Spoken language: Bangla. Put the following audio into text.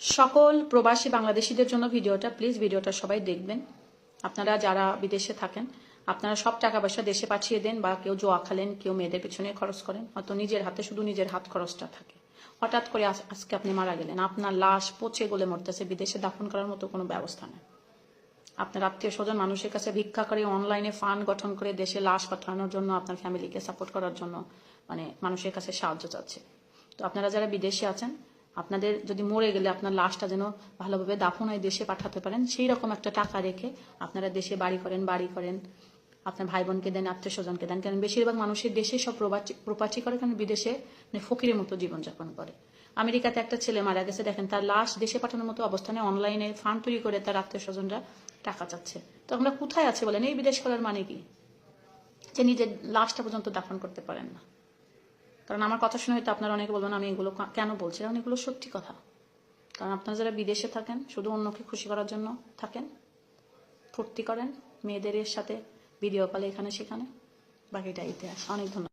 সকল প্রবাসী বাংলাদেশিদের জন্য ভিডিওটা প্লিজ ভিডিওটা সবাই দেখবেন। আপনারা যারা বিদেশে থাকেন, আপনারা সব টাকা পয়সা দেশে পাঠিয়ে দেন বা কেউ জোয়া খালেন, কেউ মেয়েদের পেছনে খরচ করেন, হয়তো নিজের হাতে শুধু নিজের হাত খরচটা থাকে। হঠাৎ করে আজকে আপনি মারা গেলেন। আপনার লাশ পচে গলে মরতেছে, বিদেশে দাফন করার মতো কোনো ব্যবস্থা নেই। আপনার আত্মীয় স্বজন মানুষের কাছে ভিক্ষা করে অনলাইনে ফান্ড গঠন করে দেশে লাশ পাঠানোর জন্য, আপনার ফ্যামিলিকে সাপোর্ট করার জন্য মানে মানুষের কাছে সাহায্য চাচ্ছে। তো আপনারা যারা বিদেশে আছেন আপনাদের যদি মরে গেলে আপনার লাশটা যেন ভালোভাবে দাফন হয় দেশে পাঠাতে পারেন, সেই রকম একটা টাকা রেখে আপনারা দেশে বাড়ি করেন বাড়ি করেন। আপনার ভাই বোনকে দেন, আত্মীয় স্বজনকে দেন, কারণ বেশিরভাগ মানুষের দেশে সব প্রবাচী, প্রপাচি করে, কারণ বিদেশে মানে ফকিরের মতো জীবনযাপন করে। আমেরিকাতে একটা ছেলে মারা গেছে, দেখেন তার লাশ দেশে পাঠানোর মতো অবস্থানে অনলাইনে ফান্ড তৈরি করে তার আত্মীয় স্বজনরা টাকা চাচ্ছে। তো আমরা কোথায় আছে বলেন? এই বিদেশ করার মানে কি? যে নিজের লাশটা পর্যন্ত দাফন করতে পারেন না। কারণ আমার কথা শুনে হয়তো আপনারা অনেকে বলবেন, আমি এগুলো কেন বলছি? কারণ এগুলো সত্যি কথা। কারণ আপনারা যারা বিদেশে থাকেন, শুধু অন্যকে খুশি করার জন্য থাকেন, ফুর্তি করেন, মেয়েদের সাথে, ভিডিও কলে এখানে সেখানে, বাকিটা ইতিহাস। অনেক ধন্যবাদ।